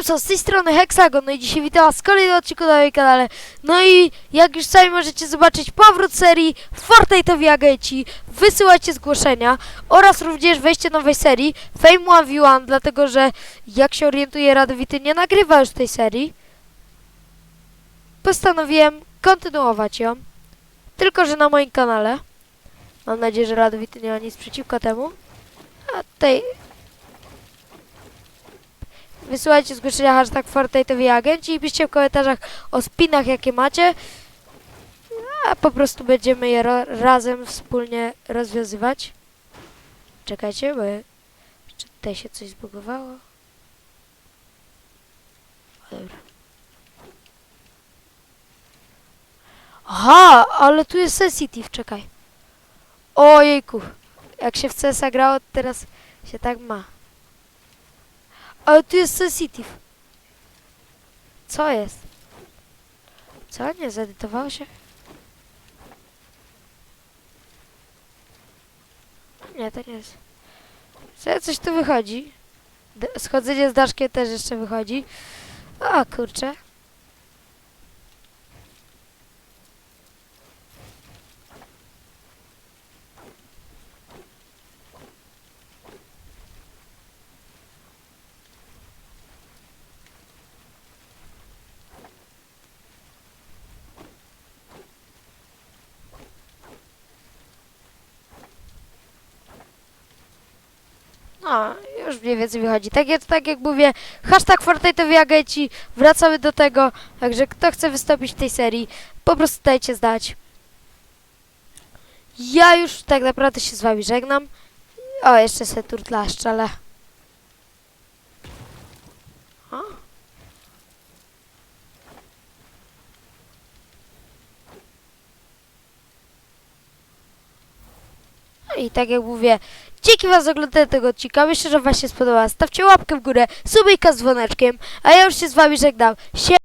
Siemso, z tej strony Hexagon, no i dzisiaj witam was w kolejnym odcinku na moim kanale. No i jak już sami możecie zobaczyć, powrót serii Fortnite'owi agenci, wysyłajcie zgłoszenia oraz również wejście nowej serii Fame 1v1, dlatego że jak się orientuję, Radowity nie nagrywa już tej serii. Postanowiłem kontynuować ją, tylko że na moim kanale. Mam nadzieję, że Radowity nie ma nic przeciwko temu. A tutaj Wysyłajcie zgłoszenia hashtag Fortnite'owi agenci i piszcie w komentarzach o spinach jakie macie. A po prostu będziemy je razem wspólnie rozwiązywać. Czekajcie, bo jeszcze tutaj się coś zbugowało. Dobra. Aha, ale tu jest sensitive, czekaj. Ojejku, jak się w CSa grało, teraz się tak ma. Ale tu jest sensitive. Co jest? Co? Nie zedytowało się? Nie, to nie jest. Co, coś tu wychodzi. D schodzenie z daszkiem też jeszcze wychodzi. O kurczę. No, już mniej więcej wychodzi. Tak, jest, tak jak mówię, hashtag Fortnite'owi agenci, wracamy do tego, także kto chce wystąpić w tej serii, po prostu dajcie znać. Ja już tak naprawdę się z wami żegnam. O, jeszcze se turtla szczele. O. No i tak jak mówię, Dzięki wam za oglądanie tego odcinka. Myślę, że wam się spodobała. Stawcie łapkę w górę, subika z dzwoneczkiem. A ja już się z wami żegnam. Sie